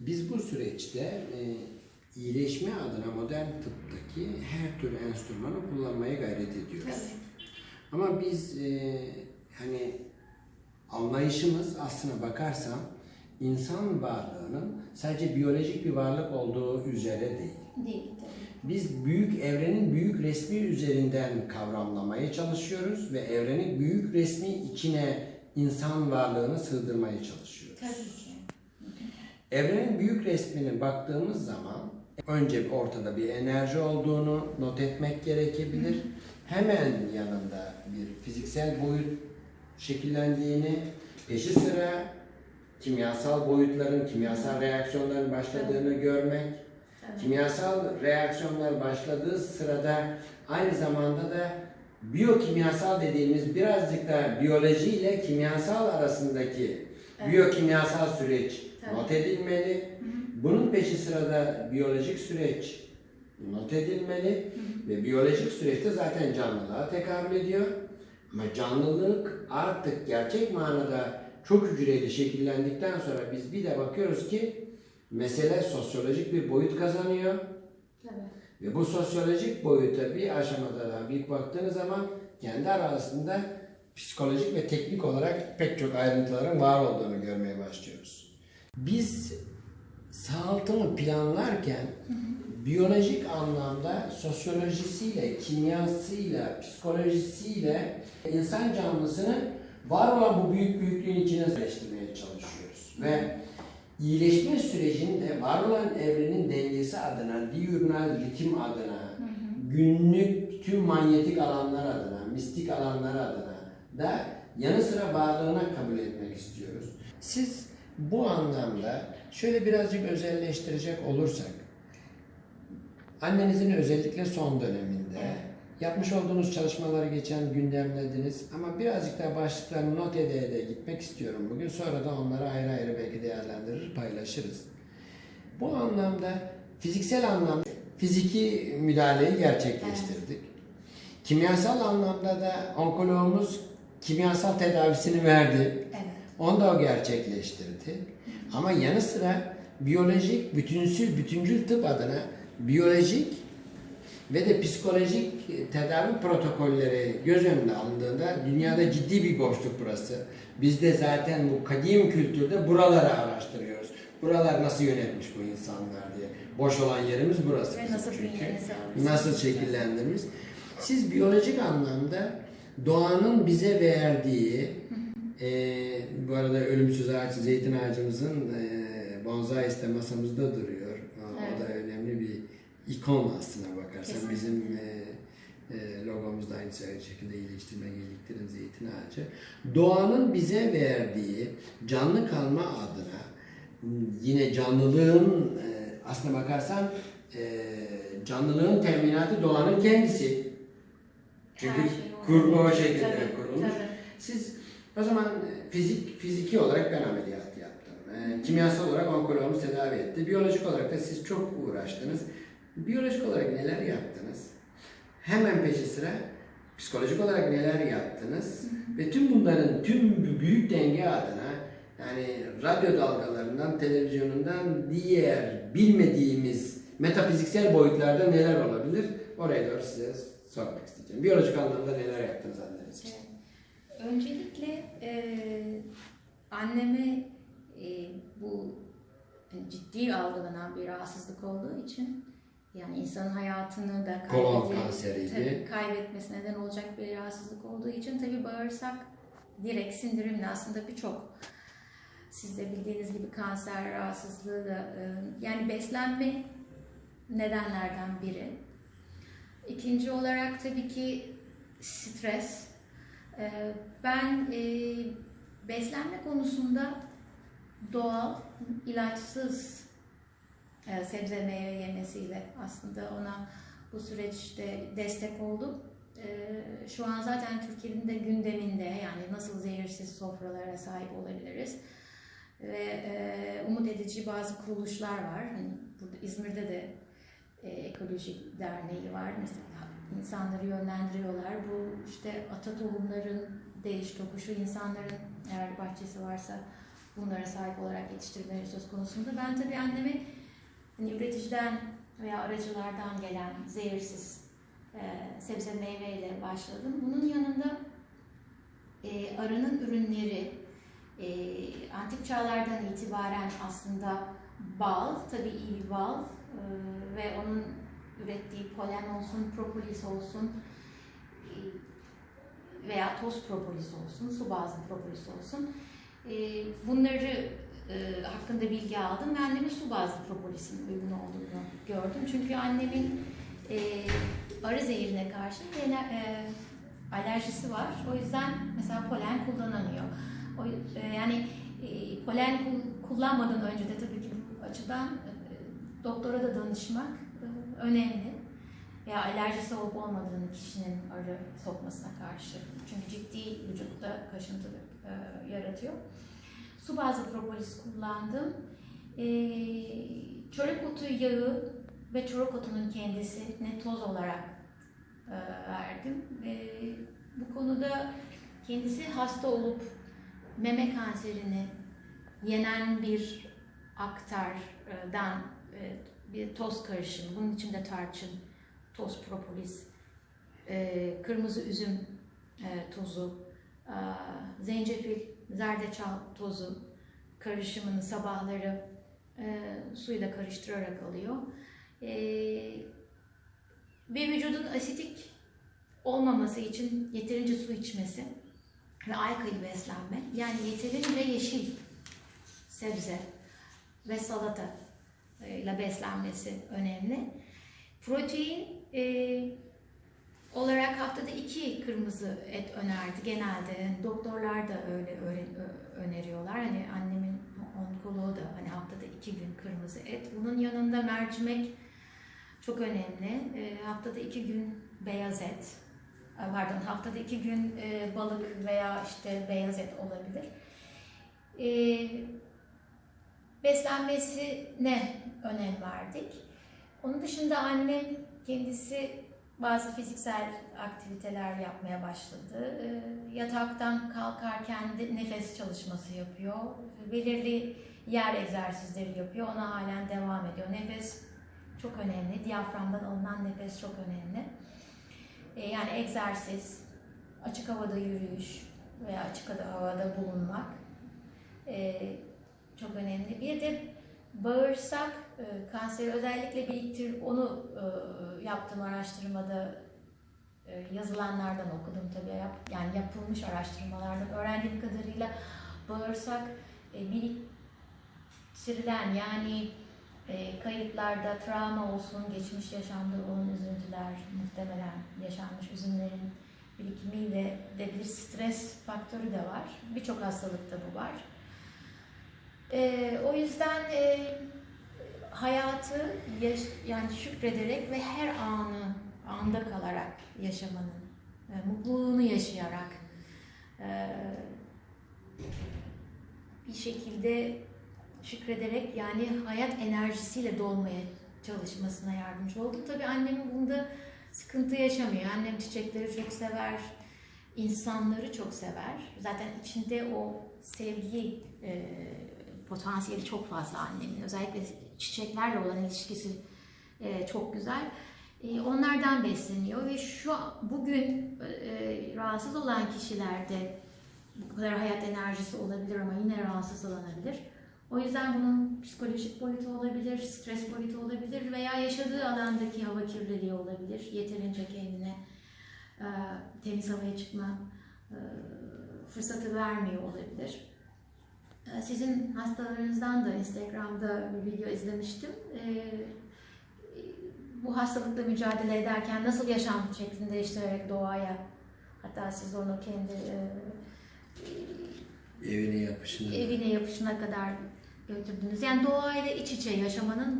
Biz bu süreçte e, iyileşme adına modern tıptaki her tür enstrümanı kullanmaya gayret ediyoruz. Tabii. Ama biz e, hani anlayışımız aslına bakarsam insan varlığının sadece biyolojik bir varlık olduğu üzere değil. Değil tabii. Biz büyük evrenin büyük resmi üzerinden kavramlamaya çalışıyoruz ve evrenin büyük resmi içine insan varlığını sığdırmaya çalışıyoruz. Tabii ki. Evrenin büyük resmine baktığımız zaman önce ortada bir enerji olduğunu not etmek gerekebilir. Hemen yanında bir fiziksel boyut şekillendiğini, peşi sıra kimyasal boyutların, kimyasal reaksiyonların başladığını görmek, kimyasal reaksiyonlar başladığı sırada aynı zamanda da biyokimyasal dediğimiz birazcık da biyoloji ile kimyasal arasındaki biyokimyasal süreç. Not edilmeli. Bunun peşi sırada biyolojik süreç not edilmeli ve biyolojik süreçte zaten canlılığa tekabül ediyor. Ama canlılık artık gerçek manada çok hücreli şekillendikten sonra biz bir de bakıyoruz ki mesele sosyolojik bir boyut kazanıyor. Tabii. Ve bu sosyolojik boyuta bir aşamada daha bir baktığınız zaman kendi arasında psikolojik ve teknik olarak pek çok ayrıntıların var olduğunu görmeye başlıyoruz. Biz sağaltımı planlarken biyolojik anlamda sosyolojisiyle, kimyasıyla, psikolojisiyle insan canlısını var olan bu büyük büyüklüğün içine yerleştirmeye çalışıyoruz. Ve iyileşme sürecinde var olan evrenin dengesi adına, diurnal ritim adına, günlük tüm manyetik alanlar adına, mistik alanlar adına da yanı sıra varlığına kabul etmek istiyoruz. Siz bu anlamda şöyle birazcık özelleştirecek olursak, annenizin özellikle son döneminde yapmış olduğunuz çalışmaları geçen gündemlediniz ama birazcık daha başlıklarını not ede ede gitmek istiyorum bugün. Sonra da onları ayrı ayrı belki değerlendirir, paylaşırız. Bu anlamda fiziksel anlamda fiziki müdahaleyi gerçekleştirdik. Kimyasal anlamda da onkologumuz kimyasal tedavisini verdi. Evet. Onu da o gerçekleştirdi. Ama yanı sıra biyolojik, bütünsül, bütüncül tıp adına biyolojik ve de psikolojik tedavi protokolleri göz önüne alındığında dünyada ciddi bir boşluk burası. Biz de zaten bu kadim kültürde buraları araştırıyoruz. Buralar nasıl yönetmiş bu insanlar diye. Boş olan yerimiz burası. Ve nasıl çünkü. Nasıl şekillendirmiş. Siz biyolojik anlamda doğanın bize verdiği e, bu arada ölümsüz ağaç zeytin ağacımızın e, bonsai iste masamızda duruyor. O, o da önemli bir ikon aslına bakarsan. Kesinlikle. Bizim e, e, logomuz da aynı şekilde iyileştirme gerektiren zeytin ağacı. Doğanın bize verdiği canlı kalma adına yine canlılığın e, aslına bakarsan e, canlılığın teminatı doğanın kendisi. Çünkü şey kurgu o şekilde Tabii, kurulmuş. tabii. Siz o zaman e, fizik fiziki olarak ben ameliyat yaptım. E, kimyasal olarak onkologumuz tedavi etti. Biyolojik olarak da siz çok uğraştınız. Biyolojik olarak neler yaptınız? Hemen peşi sıra psikolojik olarak neler yaptınız? Ve tüm bunların tüm büyük denge adına yani radyo dalgalarından, televizyonundan diğer bilmediğimiz metafiziksel boyutlarda neler olabilir? Oraya doğru size sormak isteyeceğim. Biyolojik anlamda neler yaptınız anneniz için? Öncelikle e, anneme e, bu hani ciddi algılanan bir rahatsızlık olduğu için yani insanın hayatını da kaybede- kaybetmesi neden olacak bir rahatsızlık olduğu için tabii bağırsak direkt sindirimle aslında birçok siz de bildiğiniz gibi kanser rahatsızlığı da e, yani beslenme nedenlerden biri. İkinci olarak tabii ki stres. Ee, Ben e, beslenme konusunda doğal, ilaçsız e, sebze meyve yemesiyle aslında ona bu süreçte destek oldum. Ee, Şu an zaten Türkiye'nin de gündeminde yani nasıl zehirsiz sofralara sahip olabiliriz ve e, umut edici bazı kuruluşlar var. Hani burada İzmir'de de e, ekolojik derneği var mesela insanları yönlendiriyorlar. Bu işte ata tohumların değiş tokuşu insanların eğer bahçesi varsa bunlara sahip olarak yetiştirmeleri söz konusunda. Ben tabii anneme hani üreticiden veya aracılardan gelen zehirsiz e, sebze meyveyle başladım. Bunun yanında e, arının ürünleri e, antik çağlardan itibaren aslında bal, tabii iyi bir bal e, ve onun ürettiği polen olsun, propolis olsun veya toz propolis olsun, su bazlı propolis olsun. E, bunları e, hakkında bilgi aldım ve anneme su bazlı propolisin uygun olduğunu gördüm. Çünkü annemin e, arı zehirine karşı e, alerjisi var. O yüzden mesela polen kullanamıyor. Yani polen kul- kullanmadan önce de tabii ki bu açıdan doktora da danışmak önemli. Veya alerjisi olup olmadığını kişinin arı sokmasına karşı. Çünkü ciddi vücutta kaşıntı e, yaratıyor. Su bazlı propolis kullandım. E, çörek otu yağı ve çörek otunun kendisini toz olarak e, verdim. E, bu konuda kendisi hasta olup meme kanserini yenen bir aktardan e, bir toz karışımı. Bunun içinde tarçın, toz propolis, e, kırmızı üzüm e, tozu, e, zencefil, zerdeçal tozu karışımını sabahları suyla karıştırarak alıyor. E, ve vücudun asitik olmaması için yeterince su içmesi ve alkali beslenme yani yeterince yeşil sebze ve salata ile beslenmesi önemli. Protein e, olarak haftada iki kırmızı et önerdi genelde. Yani doktorlar da öyle öneriyorlar. Hani annemin onkoloğu da hani haftada iki gün kırmızı et. Bunun yanında mercimek çok önemli. E, haftada iki gün beyaz et. E, Pardon, haftada iki gün e, balık veya işte beyaz et olabilir. E, beslenmesine önem verdik. Onun dışında annem kendisi bazı fiziksel aktiviteler yapmaya başladı. E, yataktan kalkarken de nefes çalışması yapıyor. Belirli yer egzersizleri yapıyor. Ona halen devam ediyor. Nefes çok önemli. Diyaframdan alınan nefes çok önemli. E, yani egzersiz, açık havada yürüyüş veya açık havada bulunmak e, çok önemli. Bir de bağırsak e, kanseri özellikle biriktir onu e, yaptığım araştırmada e, yazılanlardan okudum tabii yap, yani yapılmış araştırmalardan öğrendiğim kadarıyla bağırsak e, biriktirilen yani e, kayıtlarda travma olsun, geçmiş yaşamda olan üzüntüler, muhtemelen yaşanmış üzümlerin birikimiyle de bir stres faktörü de var. Birçok hastalıkta bu var. E, o yüzden e, hayatı yaş- yani şükrederek ve her anı anda kalarak yaşamanın, e, mutluluğunu yaşayarak e, bir şekilde şükrederek yani hayat enerjisiyle dolmaya çalışmasına yardımcı oldum. Tabii annem bunda sıkıntı yaşamıyor. Annem çiçekleri çok sever, insanları çok sever. Zaten içinde o sevgi e, potansiyeli çok fazla annemin. Özellikle çiçeklerle olan ilişkisi e, çok güzel. E, onlardan besleniyor ve şu bugün e, rahatsız olan kişilerde bu kadar hayat enerjisi olabilir ama yine rahatsızlanabilir. O yüzden bunun psikolojik boyutu olabilir, stres boyutu olabilir veya yaşadığı alandaki hava kirliliği olabilir. Yeterince kendine e, temiz havaya çıkma e, fırsatı vermiyor olabilir. E, Sizin hastalarınızdan da Instagram'da bir video izlemiştim. E, bu hastalıkla mücadele ederken nasıl yaşam şeklini değiştirerek doğaya, hatta siz onu kendi e, Evine yapışını. evine yapışına kadar götürdünüz. Yani doğayla iç içe yaşamanın